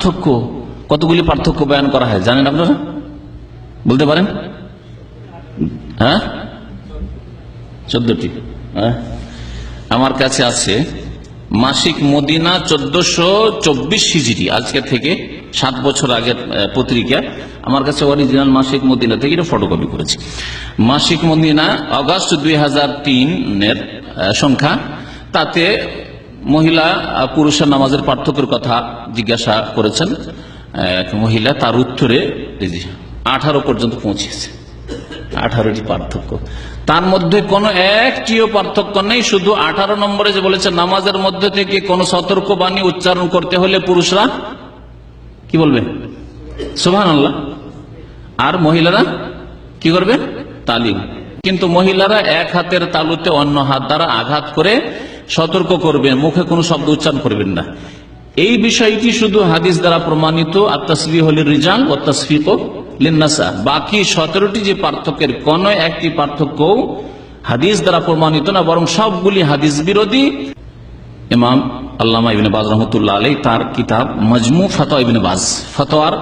পার্থক্য, কতগুলি পার্থক্য বয়ান করা হয়? জানেন আপনারা? বলতে পারেন? হ্যাঁ? চোদ্দটি। হ্যাঁ? আমার কাছে আছে, মাসিক মদিনা চোদ্দশো চব্বিশ হিজড়ি আজকে থেকে সাত বছর আগের পত্রিকা। আমার কাছে অরিজিনাল মাসিক মদিনা থেকে এটা ফটোকপি করেছি। মাসিক মদিনা অগস্ট দুই হাজার তিনের সংখ্যা। তাতে মহিলা পুরুষের নামাজের পার্থক্যের কথা জিজ্ঞাসা করেছেন। এক মহিলা তার উত্তরে আঠারো পর্যন্ত পৌঁছেছে। আঠারোটি পার্থক্য। তার মধ্যে কোনো একটিও পার্থক্য নেই, শুধু আঠারো নম্বরে যে বলেছে, নামাজের মধ্যে থেকে কোনো সতর্ক বাণী উচ্চারণ করতে হলে পুরুষরা কি বলবে? সুহান আল্লাহ আর মহিলারা কি করবে? তালিম। কিন্তু মহিলারা এক হাতের তালুতে অন্য হাত দ্বারা আঘাত করে সতর্ক করবেন, মুখে কোনো শব্দ উচ্চারণ করবেন না। এই বিষয়টি শুধু হাদিস দ্বারা প্রমাণিত আত্মাসবি হলি রিজাল ও লিন্নাসা। বাকি সতেরোটি যে পার্থক্যের কোন একটি পার্থক্য হাদিস দ্বারা প্রমাণিত না, বরং সবগুলি হাদিস বিরোধী। ইমাম আল্লামা ইবিন বাজ রহমতুল্লাহ আলী তার কিতাব মজমু ফতোয়া ইবিন বাজ। ফতোয়ার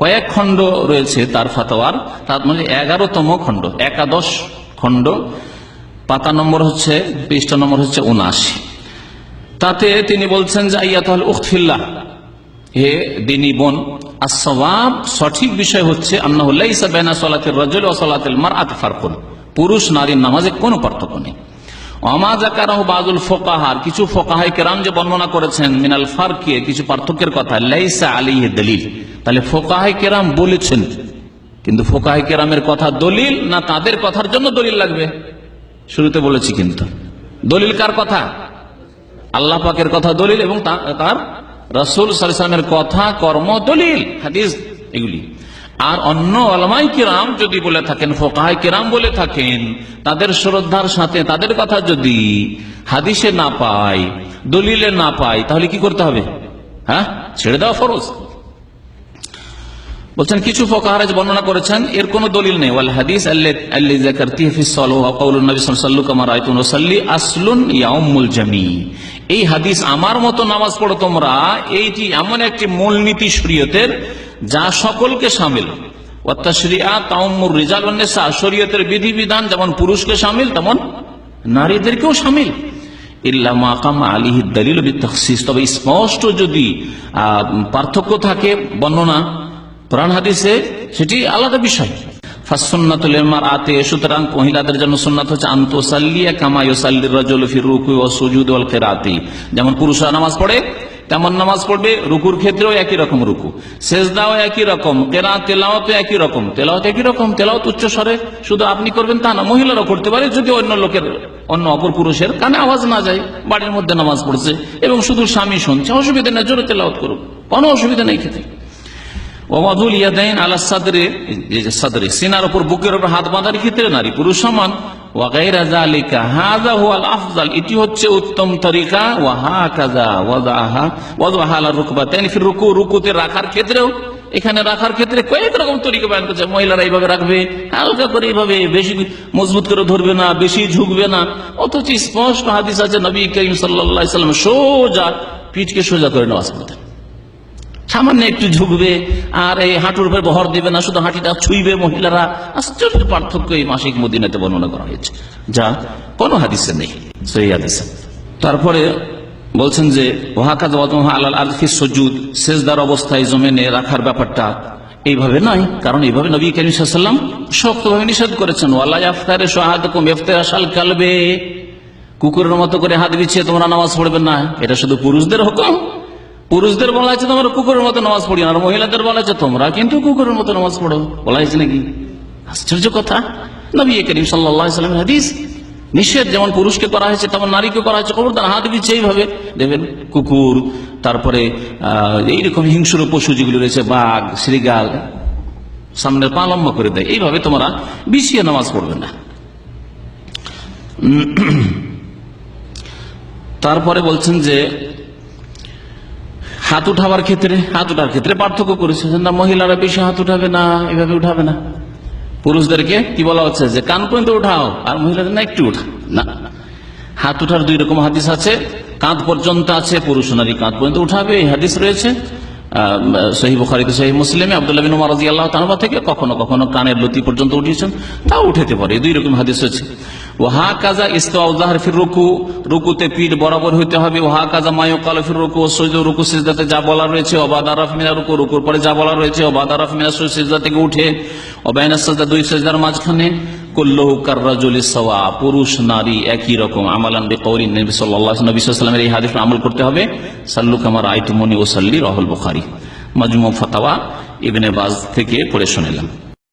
কয়েক খণ্ড রয়েছে তার ফতোয়ার, তার মধ্যে এগারোতম খণ্ড, একাদশ খণ্ড। পাতা নম্বর হচ্ছে, পৃষ্ঠা নম্বর হচ্ছে উনআশি। তাতে তিনি বলছেন যে, আইয়াতল উখফিল্লাহ হে দিনী বোন আসবাব সঠিক বিষয় হচ্ছে মার পুরুষ নারীর নামাজে কোনো পার্থক্য নেই। ফোকাহার কিছু ফোকাহাই কেরাম যে বর্ণনা করেছেন, মিনাল ফারকে কিছু পার্থক্যের কথা দলিল। তাহলে ফোকাহাই কেরাম বলেছেন, কিন্তু ফোকাহাই কেরামের কথা দলিল না তাদের কথার জন্য দলিল লাগবে? শুরুতে বলেছি কিন্তু। দলিল কার কথা? আল্লাহ পাকের কথা দলিল এবং তার রসুল সালামের কথা, কর্ম, দলিল, হাদিস, এগুলি। আর অন্য আলমাই কিরাম যদি বলে থাকেন, ফোকাহাই কিরাম বলে থাকেন, তাদের শ্রদ্ধার সাথে, তাদের কথা যদি হাদিসে না পাই দলিলে না পাই তাহলে কি করতে হবে? হ্যাঁ? ছেড়ে দেওয়া ফরজ। বলছেন, কিছু ফোকাহারাজ বর্ণনা করেছেন, এর কোন দলিল নেই। আসলুন এই হাদিস আমার মতো নামাজ পড়ো তোমরা, এইটি এমন একটি মূলনীতি শরীয়তের যা সকলকে সামিল। ওয়াত্তাশরিআ তাউমুর রিজাল শরীয়তের বিধিবিধান যেমন পুরুষকে সামিল, তেমন নারীদেরকেও সামিল। ইল্লা মাকাম আলিহি দলিল তবে স্পষ্ট যদি পার্থক্য থাকে, বর্ণনা কোরআন হাদিসে সেটি আলাদা বিষয়। ফাসুন্নাতুল ইমার আতে সুতরাং মহিলাদের জন্য সুন্নাত হচ্ছে আন্তসাল্লিয়া কামা ইউসাল্লির রাজুল রুকু ওয়া সুজুদ কিরাতি যেমন পুরুষরা নামাজ পড়ে, তেমন নামাজ পড়বে রুকুর ক্ষেত্রেও একই রকম রুকু। সেজদাও একই রকম কেরা তেলাওয়াতে একই রকম। তেলাওয়াত একই রকম, তেলাওয়াত উচ্চ স্বরে। শুধু আপনি করবেন তা না, মহিলারাও করতে পারে যদি অন্য লোকের, অন্য অপর পুরুষের কানে আওয়াজ না যায়, বাড়ির মধ্যে নামাজ পড়ছে এবং শুধু স্বামী শুনছে, অসুবিধা নেই, জোরে তেলাওয়াত করুক। কোনো অসুবিধা নেই খেতে ওমাদুল ইয়াদাইন আলা সাদরে যে সাদরে, সিনার উপর বুকের উপর হাত বাঁধার ক্ষেত্রে নারী পুরুষ সমান। আফজাল, এটি হচ্ছে উত্তম তরিকা। ওয়া হাকাযা ওয়াদাহা ওয়াদাহা আলা রুকবাতাইন ফির রুকু, রুকুতে রাখার ক্ষেত্রেও, এখানে রাখার ক্ষেত্রে কয়েক রকম তরিকা বয়ান করছে। মহিলারা এইভাবে রাখবে, হালকা করে এইভাবে বেশি মজবুত করে ধরবে না, বেশি ঝুঁকবে না। অথচ স্পষ্ট হাদিস আছে, নবী করিম সাল্লাল্লাহু সাল্লাম সোজা পিঠকে সোজা করে নেওয়া সামান্য একটু ঝুঁকবে, আর এই হাঁটুর উপরে বহর দিবে না, শুধু হাঁটিটা ছুঁইবে মহিলারা। আশ্চর্য পার্থক্য এই মাসিক মদিনাতে বর্ণনা করা হয়েছে। যা কোনো হাদিসে নেই সেই হাদিসে। তারপরে বলছেন যে ওহাকাজ আলাল আলফি সজুদ শেষদার অবস্থায় জমেনে রাখার ব্যাপারটা এইভাবে নয় কারণ এইভাবে নবী করিম সাল্লাম শক্তভাবে নিষেধ করেছেন ওয়াল্লাহ আফতারে সোহাদ কুম ইফতার কালবে কুকুরের মতো করে হাত বিছিয়ে তোমরা নামাজ পড়বে না। এটা শুধু পুরুষদের হুকুম পুরুষদের বলা হয়েছে তোমরা কুকুরের মতো নামাজ পড়ি আর মহিলাদের বলা হয়েছে তোমরা কিন্তু কুকুরের মতো নামাজ পড়ো। বলা হয়েছে নাকি? আশ্চর্য কথা। নবী করিম সাল্লাম হাদিস, নিষেধ যেমন পুরুষকে করা হয়েছে, তেমন নারীকে করা হয়েছে। খবরদার হাত বিচ্ছে এইভাবে। দেবেন কুকুর, তারপরে এইরকম হিংস্র পশু যেগুলো রয়েছে, বাঘ শ্রীগাল সামনের পা লম্বা করে দেয়। এইভাবে তোমরা বিছিয়ে নামাজ পড়বে না। তারপরে বলছেন যে হাত উঠাবার ক্ষেত্রে, হাত উঠার ক্ষেত্রে পার্থক্য করেছে। না মহিলারা বেশি হাত উঠাবে না, এভাবে উঠাবে না। পুরুষদেরকে কি বলা হচ্ছে? যে কান পর্যন্ত উঠাও, আর মহিলাদের না একটু উঠা। না। হাত উঠার দুই রকম হাদিস আছে। কাঁধ পর্যন্ত আছে, পুরুষ নারী কাঁধ পর্যন্ত উঠাবে, এই হাদিস রয়েছে। তাআলা থেকে কখনো কখনো কানের লতি পর্যন্ত উঠিয়েছেন, তাও উঠাতে পারে। দুই রকম হাদিস আছে ওহা কাজা ইস্তাউজাহর ফির রুকু, রুকুতে পিঠ বরাবর হইতে হবে। ওহা কাজা মায়ু কাল ফির রুকু রুকু সিজদাতে যা বলা রয়েছে। অবাদা রফ মিনা রুকু, রুকুর পরে যা বলা রয়েছে। অবাদা রফ মিনা সিজদা থেকে উঠে অবায়না সাজদা দুই সাজদার মাঝখানে পুরুষ, নারী একই রকম। আমল করতে হবে। সাল্লু কামার আইতুমনি ওসাল্লি রাহুল বুখারী। মাজমু ফাতাওয়া ইবনে থেকে পড়ে শুনিলাম।